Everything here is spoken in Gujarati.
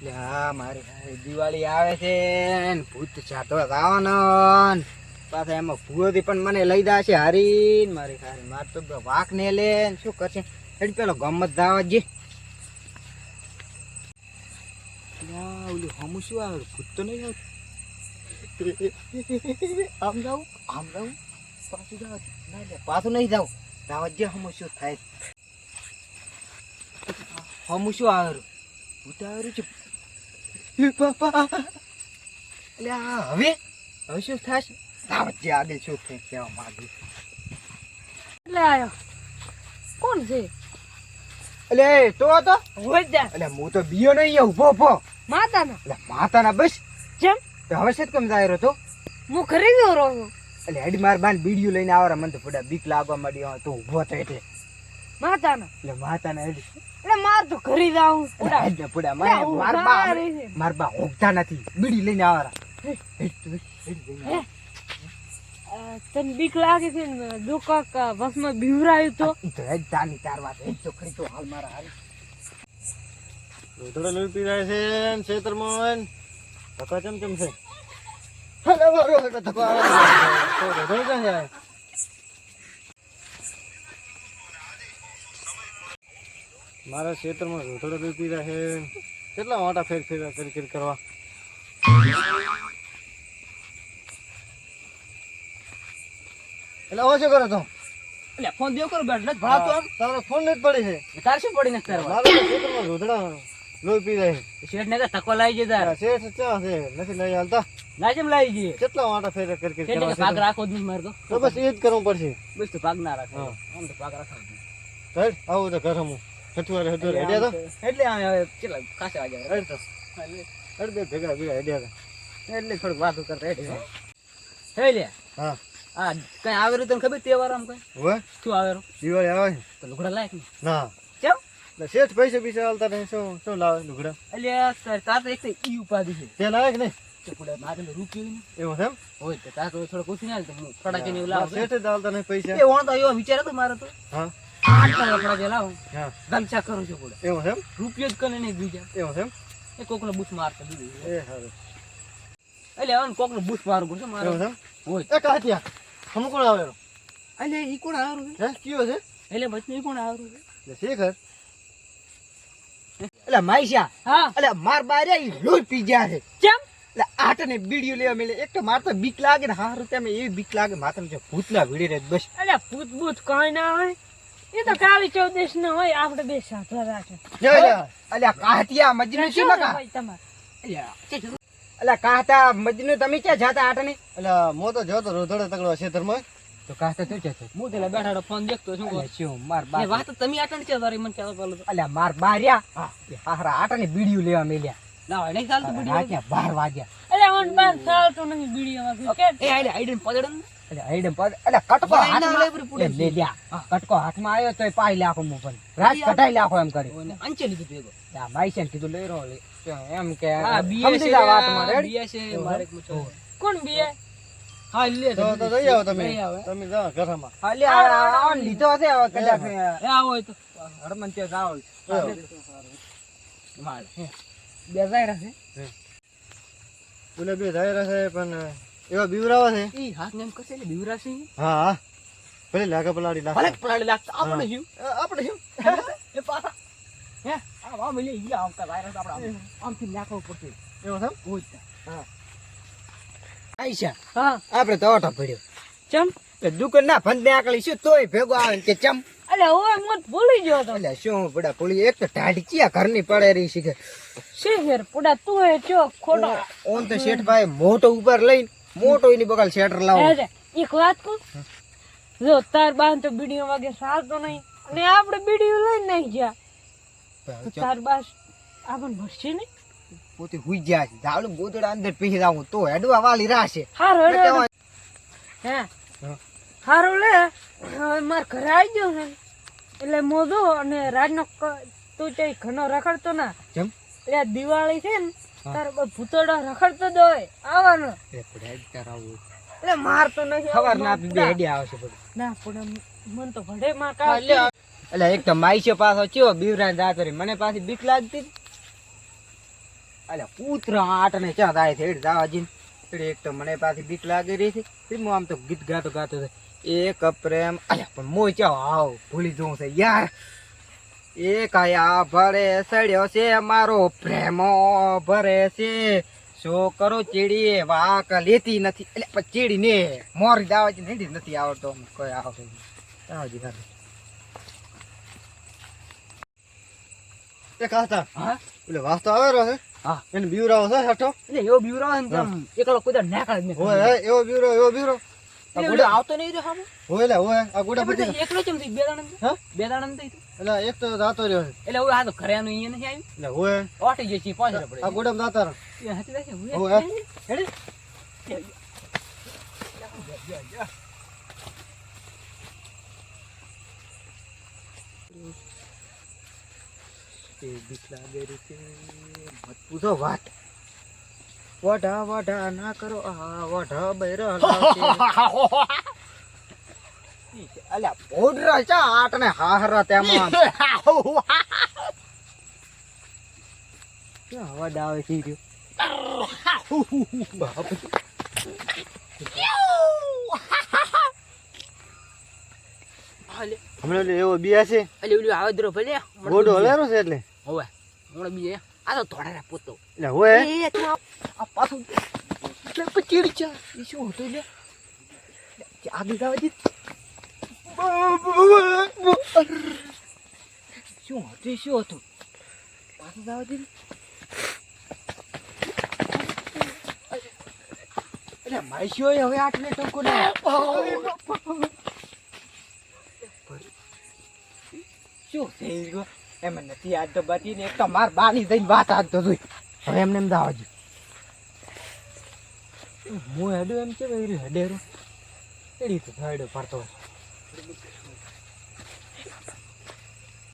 હા, મારી દિવાળી આવે છે ભૂત જાતો આવવાનો પાછા એમાં ભૂયોથી પણ મને લઈ દા છે હારી મારી ખારી માર તો વાક ને લે શું કરશે? એટલે પેલો ગમત દાવા જે હમું શું આવે? ભૂત તો નહીં આમ જાઉં? આમ જાઉં? પાછું જાવ પાછું નહીં જાઉં. દાવા જે હમું શું થાય? હમું શું આવે? ભૂત આવે છે. બાપા એટલે આ હવે? હવે શું થશે? દાવત જે શું થાય કહેવા માંગુ એટલે આયો. કોણ છે? એટલે તો હતો હોય જા એટલે હું તો બીયો નહીં ઊભો ઊભો માતાના. એટલે માતાના બસ. જેમ? હવે છે કેમ જાય રહ્યો તો હું ખરીદ્યો ગયો એટલે હેડ માર બાન બીડીયું લઈને આવરા મને તો ફોડા બીક લાગવા માંડી તો ઊભો હતો એટલે. માતાના એટલે માતાના હેડ એટલે માર તો ઘરે જાઉં એટલે હેડ ને માર બા માર બા હોગતા નથી બીડી લઈને આવરા હેડ તું, હેડ લઈને આવ. તને બીક લાગે છે ને જો કાક બીવરાયું તો તો હેડ તાની તાર વાત હેડ તો ખરી તો હાલ મારા હારી થોડા લોહી પી રહ્યા છે ને ખેતરમાં ધક્કા ચમચમ છે હલે ધક્કો. તો ધોધો ક્યાં છે મારા ખેતરમાં થોડા પીતી છે. કેટલા મોટા ફેર ફેર કરી કરી કરવા? એટલે ઓછો કરો તો એટલે ફોન દેવ કરો બેટ નથી ભણાવતો તારો ફોન નથી પડી છે. તાર શું પડી નથી કરવા મારા ખેતરમાં રોધડા લોહી પી રહ્યા શેઠ ને તકવા લાવી જતા તારા? શેઠ ચા છે. નથી લઈ હાલતા. લાજમ લાવી જઈએ કેટલા મોટા ફેર કરી કરી કરવા ભાગ રાખો જ નહીં તો. બસ એ જ કરવું પડશે. બસ તો ભાગ ના રાખો. આમ તો ભાગ રાખો નહીં. આવું તો ઘર હું હટવારે હટવારે હેડ્યા તો? એટલે આમ હવે કેટલા ખાસા વાગ્યા હેડ તો. હેડ બે ભેગા ભેગા હેડ્યા હતા એટલે થોડુંક વાતો કરતા હેડ્યા હે લે હા. આ કઈ આવેરું તને ખબર તહેવાર આમ કઈ? હોય શું આવેરું? દિવાળી આવે તો લુગડા લાયક ને? ના. કેમ? શેઠ પૈસા પૈસા હાલતા નહીં શું શું લાવે લુગડા? એટલે તાર તાર તો એક ઈ ઉપાધિ છે. તે લાવે કે નહીં. તો પુડે મારે તો રૂપિયો એવું એમ? હોય તો તાર તો થોડો પૂછી ને તો હું ફટાકે એવું લાવું. શેઠ હાલતા નહીં પૈસા. એ વણ તો એવો વિચાર હતો મારો તો. હા. આઠ ટકા ફટાકે લાવું ગમછા કરું છું પુડે એવું એમ? રૂપિયો જ કને નહીં બીજા. એવું એમ? એ કોકનો બૂસ મારતો દીધું એ સારું એટલે હવે કોકનો બૂસ મારવું પડશે મારો. એમ? હોય. એ કાઠિયા હમ કોણ આવેલો એટલે ઈ કોણ આવરું છે? કયો છે? એટલે પછી ઈ કોણ આવરું છે? શેખર. એટલે માઈશા. હા. એટલે માર બારે ઈ લોહી પી ગયા છે. કેમ? એટલે આટને બીડીઓ લેવા મેલે એક તો માર તો બીક લાગે ને હારું તમે એવી બીક લાગે. માથે જે ભૂતના ભીડી રહે બસ. એટલે ભૂત ભૂત કઈ ના હોય. એ તો કાળી ચૌદશ ના હોય આપણે બે સાધવા રાખે. અલ્યા કાહતિયા મજનુ શું શું તમારે. અલ્યા કાહતા મજનુ તમે ક્યાં જાતા આટને? એટલે મો તો જોતો રોધડે તગડો ખેતરમાં તો કાહતા તું છે? હું તેલા બેઠા ફોન દેખતો શું અલ્યા માર બા વાત તમે આટણ છે તારી મને અલ્યા માર બાર્યા? હારા આટને બીડીઓ લેવા મેલ્યા. ના હોય નહીં ચાલતું રાત્યા બાર વાગ્યા. અલ્યા ઓન બાર ચાલતું નહીં કે એ પકડે અલ્યા આઈડે પકડ કટકો હાથમાં. એ લે કટકો હાથમાં આવ્યો તો પાઈ લાખો મુ પણ. રાત કઢાઈ લાખો એમ કરી. અંચે લીધું ભેગો આ ભાઈ કીધું લઈ રહ્યો એમ કે હા બીએ છે વાત મારે બીએ છે મારે એક મૂછો ઓહો. કોણ બીએ હા લે તો તો જઈ આવો તમે. તમે જાઓ ઘરમાં હા, લે, આ- આ- આ લીધો હશે હવે કદાચ એ આવો તો. હરમન ત્યાં જાઓ. મારે. બે જાય રહેશે. બોલે બે જાય છે પણ એવા બીવરાવા છે? ઈ હાથ નેમ કસે એટલે બીવરાશે હા હા ભલે લાગે પલાડી ભલે લાગે પલાળી આપણે શું? આપણે શું? એ પાછા. હે? આ વા એટલે ઈ આમ કા વાયરસ આપણે આમ- થી લાખો પડશે. એવો છે એમ? હા. આઈશા, હા. આપણે તો ઓટો પડ્યો. ચમ? એટલે દુકાન ના ને આકળી શું તોય ભેગો આવે કે ચમ? અલે ઓય મત ભૂલી ગયો તો. અલે શું પડા ભૂલી એક તો ટાઢી ચિયા ઘરની પડે રહી શીખે કે પડા તું એ ચો ખોટો. ઓન તો શેઠભાઈ મોટો ઉપર લઈને મોટો એની બગાલ શેટર લાવો. એક વાત કહું? જો તાર બાન તો બીડીઓ વાગે સારતો નહીં. અને આપણે બીડીઓ લઈને નહીં ગયા. તાર બાસ આપણ ભરશે નહીં? પોતે હુઈ ગયા છે. જાવડું ગોદડા અંદર પીસી જાવું તો હેડવા વાલી રાશે હારો હે. હારો લે. માર ઘરે આવી ગયો ને એટલે મોદો અને રાજનો તું ચઈ ઘણો રખડતો ના. જેમ? એટલે દિવાળી છે ને. તારે બધો ભૂતોડો રખડતો જ હોય. આવવાનો. એ પડે હેડ કરાવવું. એટલે મારતો નથી ખબર ના બે હેડી આવશે ના પણ મન તો ભડે માં હા, એટલે એક તો માઈસો પાછો ચિયો બીવરાન દાતરી મને પાછી બીક લાગતી. અલ્યા કૂતરા આટને ક્યાં થાય છે? હેડ જાવા જીન. એક તો મને પાછી બીક લાગી રહી છે. હું આમ તો ગીત ગાતો ગાતો છે. એક પ્રેમ. અલ્યા પણ મોય ચાવ આવ? ભૂલી જવું છે. યાર આયા ભરે સડ્યો છે મારો પ્રેમો ભરે છે. છોકરો ચીડી વાક લેતી નથી. એટલે ચીડી ને મોરી દાવા છે હેડી નથી આવડતો કોઈ આવડે આવજી ખાલી એ કાતા હા? એટલે વાસ્તો આવે છે. હા. એને બીવરાવો છે હેઠો. એટલે એવો બીવરો હોય ને એકલો કોઈ નાખડે જ ઓય એવો બીવરો એવો બીવરો આવતો નહીં રહ્યો સામે હોય લે હોય. આ ગોડા પછી એકલો ચમ થઈ બે દાણા હા? બે દાણા થઈ એટલે એક તો જાતો રહ્યો એટલે હું આ તો ઘરે આનું અહીંયા નથી આવ્યું? એટલે હોય. ઓટી જઈ છીએ પાછળ પડે આ ગોડામાં જાતા રહો. એ હાથી રહેશે, હોય હેડે. બીક લાગે રી મત પૂછો વાત. વઢા વઢા ના કરો આ વઢા બૈરા. અલ્યા પોડરા ચા આટને હાહરા તેમાં ક્યાં અવાજ આવે છે રહ્યો? બાપ. હમણાં એવો બિયા છે? અલી ઓલું આવે દરો ભલે. ગોડો હલારો છે એટલે? હોવે. હમણાં બીજે આ તો ધોળાના પોતો. એટલે હોય એ. તું આ- પાછું. એટલે પચીડ છે એ શું હતું લે? આ દીધા દે. શું હતું શું હતું? પાછું દાવા દીધું એટલે માઈશ્યો હવે આટલે ટંકો ને? શું થઈ ગયો? એમ નથી આજ તો બચી ને એક તો માર બાની જઈને વાત આજ તો જોઈ. હવે એમને એમ દાવા જો હું હેડું એમ છે હેડેરો એડી તો હેડો પડતો.